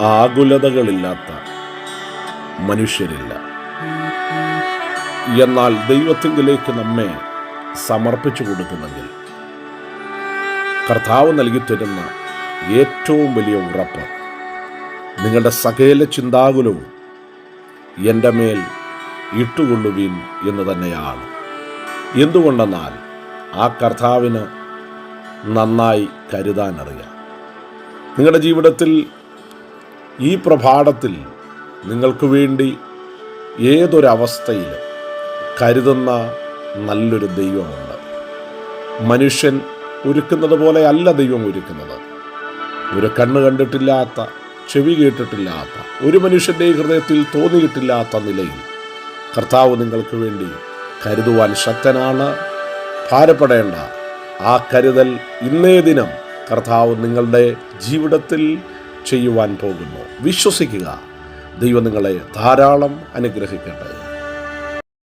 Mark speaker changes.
Speaker 1: ആകുലതകളില്ലാത്ത മനുഷ്യരില്ല. എന്നാൽ ദൈവത്തിങ്കിലേക്ക് നമ്മെ സമർപ്പിച്ചു കൊടുക്കുന്നെങ്കിൽ കർത്താവ് നൽകി തരുന്ന ഏറ്റവും വലിയ ഉറപ്പ് നിങ്ങളുടെ സകല ചിന്താകുലവും എന്റെ മേൽ ഇട്ടുകൊള്ളുവീൻ എന്ന് തന്നെയാണ്. എന്തുകൊണ്ടെന്നാൽ ആ കർത്താവിന് നന്നായി കരുതാനറിയാം. നിങ്ങളുടെ ജീവിതത്തിൽ ഈ പ്രഭാതത്തിൽ നിങ്ങൾക്ക് വേണ്ടി ഏതൊരവസ്ഥയിലും കരുതുന്ന നല്ലൊരു ദൈവമുണ്ട്. മനുഷ്യൻ ഒരുക്കുന്നത് പോലെ അല്ല ദൈവം ഒരുക്കുന്നത്. ഒരു കണ്ണ് കണ്ടിട്ടില്ലാത്ത ചെവി കേട്ടിട്ടില്ലാത്ത ഒരു മനുഷ്യന്റെ ഹൃദയത്തിൽ തോന്നിയിട്ടില്ലാത്ത നിലയിൽ കർത്താവ് നിങ്ങൾക്ക് വേണ്ടി കരുതുവാൻ ശക്തനാണ്. ഭാരപ്പെടേണ്ട ആ കരുതൽ ഇന്നേ ദിനം കർത്താവ് നിങ്ങളുടെ ജീവിതത്തിൽ ചെയ്യുവാൻ പോകുന്നു. വിശ്വസിക്കുക. ദൈവം നിങ്ങളെ ധാരാളം അനുഗ്രഹിക്കട്ടെ.